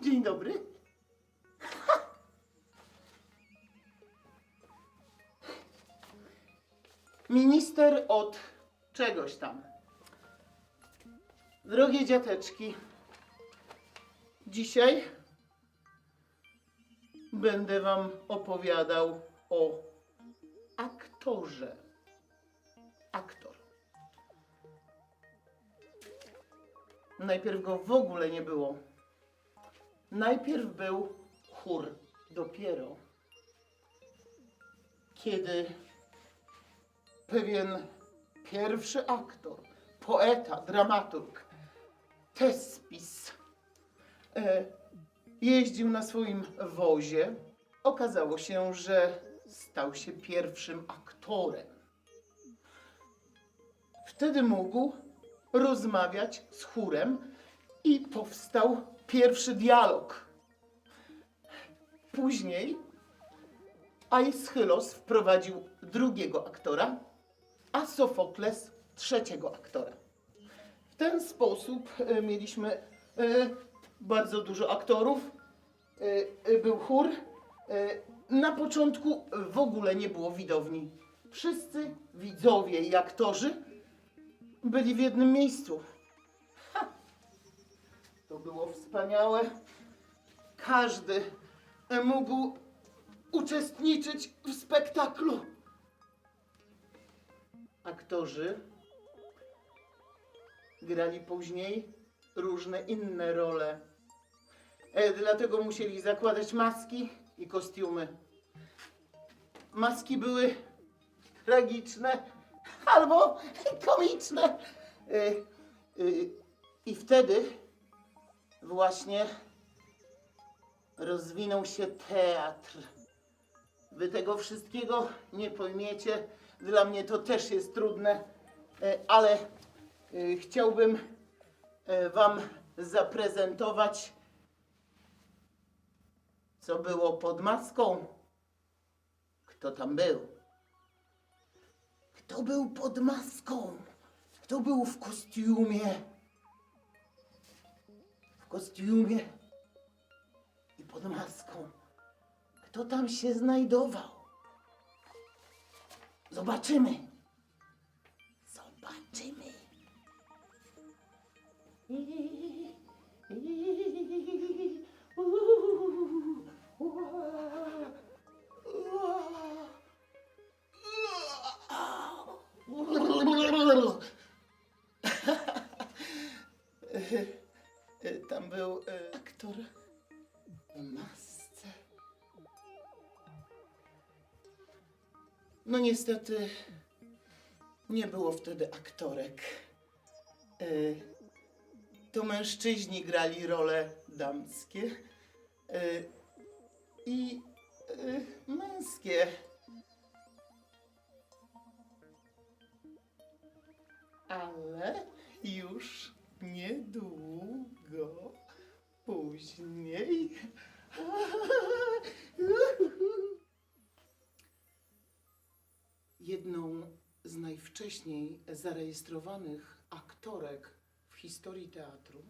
Dzień dobry. Minister od czegoś tam. Drogie dziateczki, dzisiaj będę wam opowiadał o aktorze. Aktor. Najpierw go w ogóle nie było. Najpierw był chór, dopiero kiedy pewien pierwszy aktor, poeta, dramaturg, Tespis, e, jeździł na swoim wozie, okazało się, że stał się pierwszym aktorem. Wtedy mógł rozmawiać z chórem i powstał pierwszy dialog. Później Aeschylos wprowadził drugiego aktora, a Sofokles trzeciego aktora. W ten sposób e, mieliśmy e, bardzo dużo aktorów, e, był chór. Na początku w ogóle nie było widowni. Wszyscy widzowie i aktorzy byli w jednym miejscu. Było wspaniałe. Każdy mógł uczestniczyć w spektaklu. Aktorzy grali później różne inne role. E, Dlatego musieli zakładać maski i kostiumy. Maski były tragiczne albo komiczne. E, e, I wtedy właśnie rozwinął się teatr. Wy tego wszystkiego nie pojmiecie. Dla mnie to też jest trudne, e, ale e, chciałbym e, Wam zaprezentować, co było pod maską. Kto tam był? Kto był pod maską? Kto był w kostiumie? W kostiumie i pod maską. Kto tam się znajdował? Zobaczymy. Zobaczymy. Był e, aktor w masce. No niestety nie było wtedy aktorek. E, To mężczyźni grali role damskie e, i e, męskie. Ale już niedługo później. Jedną z najwcześniej zarejestrowanych aktorek w historii teatru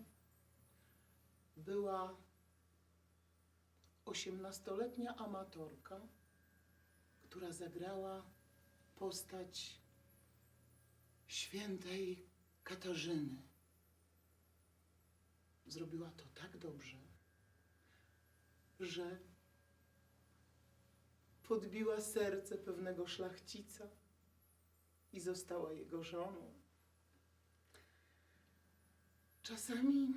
była osiemnastoletnia amatorka, która zagrała postać świętej Katarzyny. Zrobiła to tak dobrze, że podbiła serce pewnego szlachcica i została jego żoną. Czasami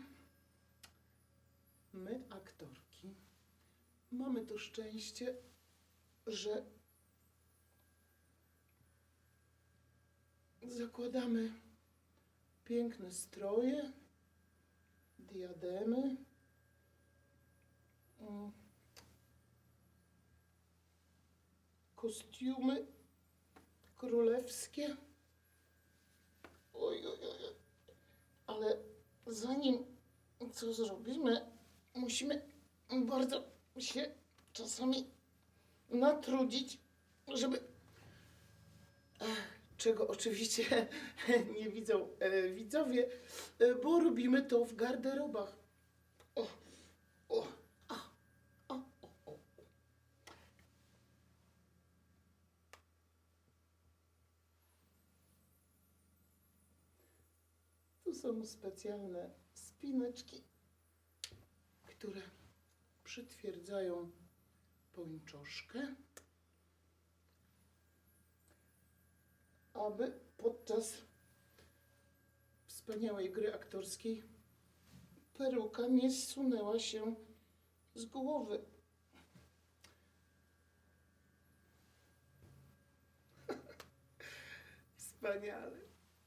my, aktorki, mamy to szczęście, że zakładamy piękne stroje, diademy. Mm. Kostiumy królewskie. Oj, oj, oj. Ale zanim co zrobimy, musimy bardzo się czasami natrudzić, żeby. Czego oczywiście nie widzą e, widzowie, e, bo robimy to w garderobach. O, o, a, a, o, o. Tu są specjalne spineczki, które przytwierdzają pończoszkę, aby podczas wspaniałej gry aktorskiej peruka nie zsunęła się z głowy. Wspaniale.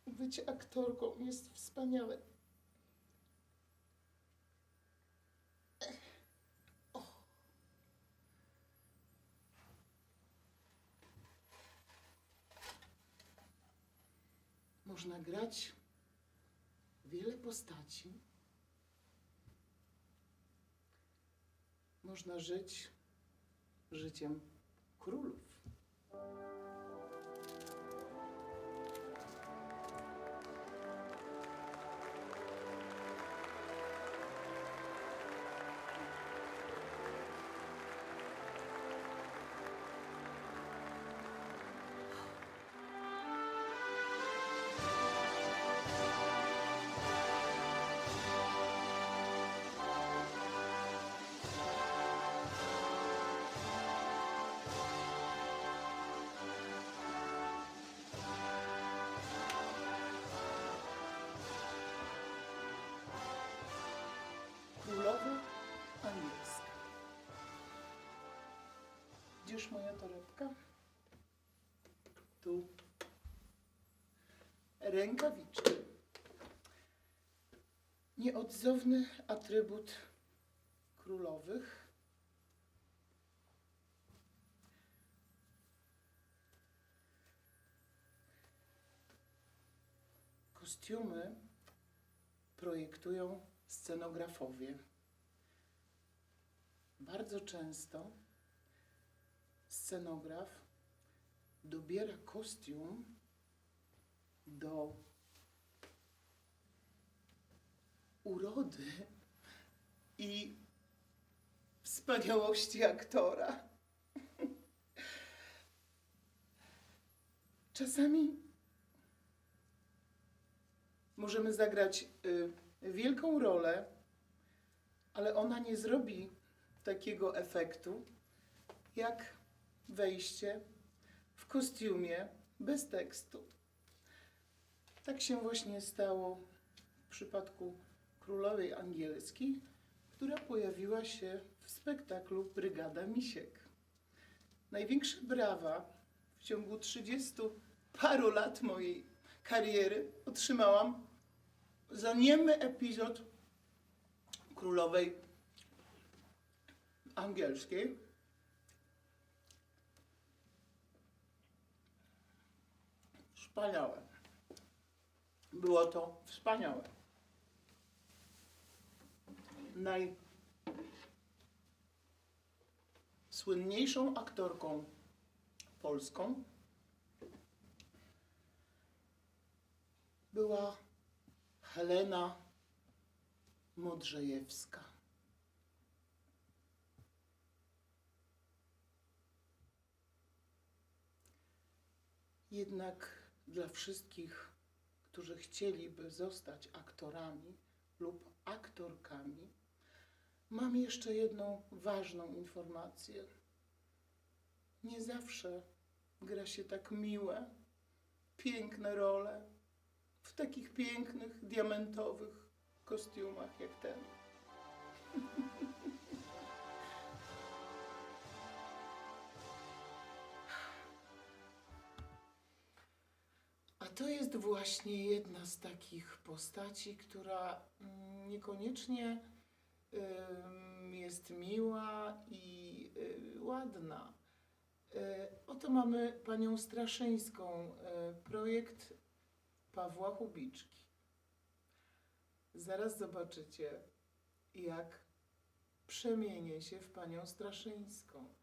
Bycie aktorką jest wspaniałe. Można grać wiele postaci. Można żyć życiem królów. Gdzież moja torebka? Tu. Rękawiczki. Nieodzowny atrybut królowych. Kostiumy projektują scenografowie. Bardzo często scenograf dobiera kostium do urody i wspaniałości aktora. Czasami możemy zagrać y, wielką rolę, ale ona nie zrobi takiego efektu, jak wejście w kostiumie bez tekstu. Tak się właśnie stało w przypadku królowej angielskiej, która pojawiła się w spektaklu Brygada Misiek. Największe brawa w ciągu 30 paru lat mojej kariery otrzymałam za niemy epizod królowej angielskiej. Wspaniałe. Było to wspaniałe. Najsłynniejszą aktorką polską była Helena Modrzejewska. Jednak dla wszystkich, którzy chcieliby zostać aktorami lub aktorkami, mam jeszcze jedną ważną informację. Nie zawsze gra się tak miłe, piękne role w takich pięknych, diamentowych kostiumach jak ten. to jest właśnie jedna z takich postaci, która mm, niekoniecznie jest miła i y, ładna. Y, Oto mamy panią Straszyńską, y, projekt Pawła Hubiczki. Zaraz zobaczycie, jak przemienię się w panią Straszyńską.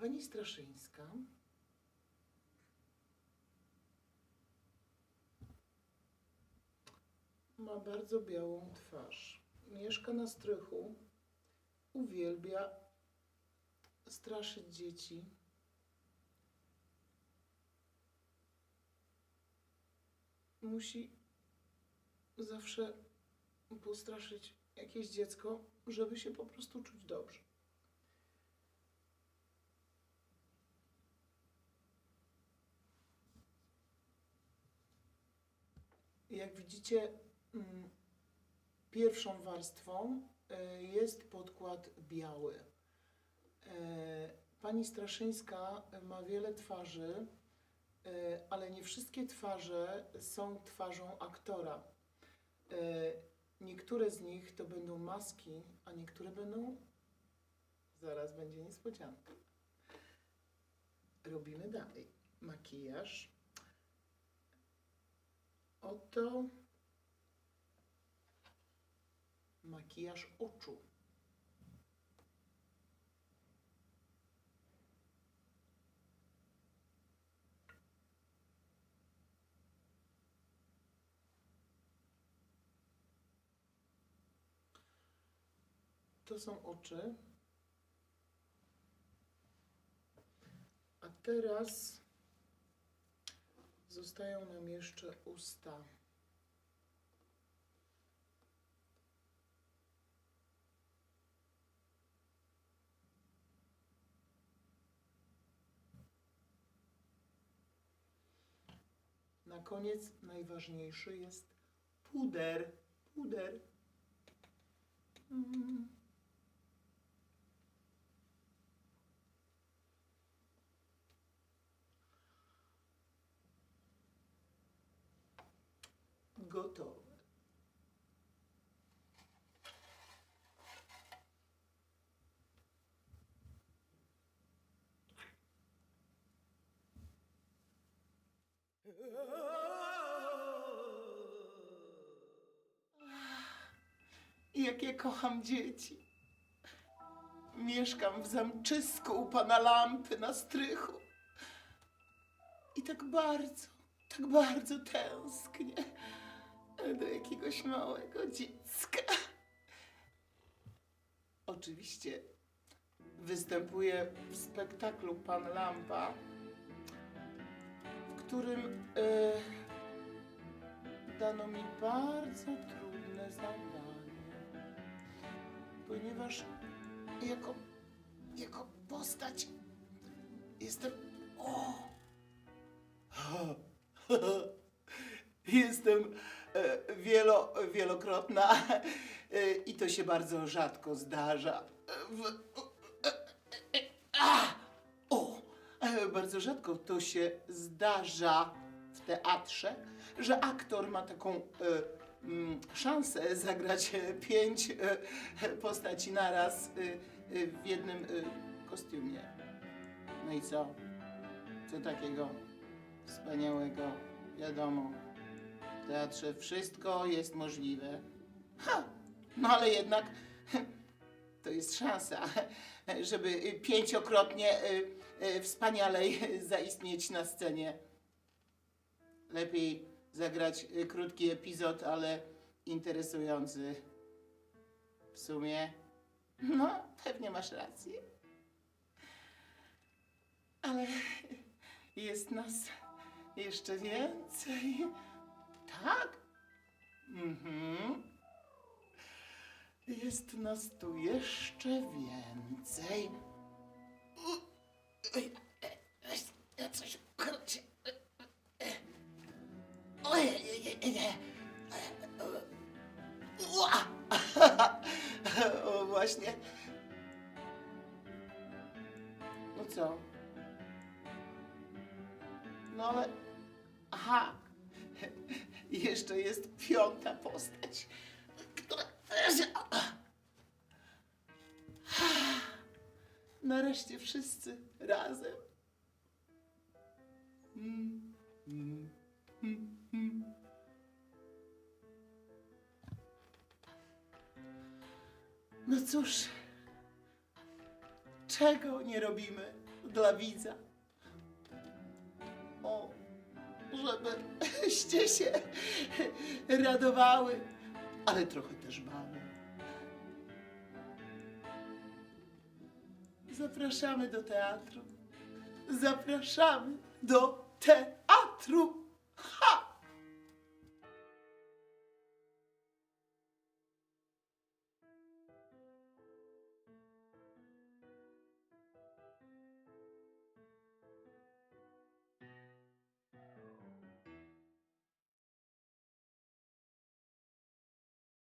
Pani Straszyńska ma bardzo białą twarz. Mieszka na strychu. Uwielbia straszyć dzieci. Musi zawsze postraszyć jakieś dziecko, żeby się po prostu czuć dobrze. Jak widzicie, mm, pierwszą warstwą e, jest podkład biały. E, Pani Straszyńska ma wiele twarzy, e, ale nie wszystkie twarze są twarzą aktora. Niektóre z nich to będą maski, a niektóre będą. Zaraz będzie niespodzianka. Robimy dalej. Makijaż. Oto makijaż oczu. To są oczy. A teraz zostają nam jeszcze usta. Na koniec najważniejszy jest puder. Puder. Mm. Gotowe. Jak ja kocham dzieci. Mieszkam w zamczysku u pana lampy na strychu. I tak bardzo, tak bardzo tęsknię do jakiegoś małego dziecka. Oczywiście występuję w spektaklu Pan Lampa, w którym e, dano mi bardzo trudne zadanie, ponieważ jako, jako postać jestem. O! Jestem wielo, wielokrotna e, i to się bardzo rzadko zdarza. E, e, o! E, Bardzo rzadko to się zdarza w teatrze, że aktor ma taką e, mm, szansę zagrać e, pięć e, postaci naraz e, e, w jednym e, kostiumie. No i co? Co takiego wspaniałego? Wiadomo, teatrze wszystko jest możliwe. Ha! No ale jednak to jest szansa, żeby pięciokrotnie y, y, wspanialej zaistnieć na scenie. Lepiej zagrać y, krótki epizod, ale interesujący. W sumie, no, pewnie masz rację. Ale jest nas jeszcze więcej. Tak? Mhm. Jest nas tu jeszcze więcej. Postać, która... Nareszcie wszyscy razem. No cóż, czego nie robimy dla widza? O, żebyście się radowały, ale trochę też bały. Zapraszamy do teatru. Zapraszamy do teatru. Ha!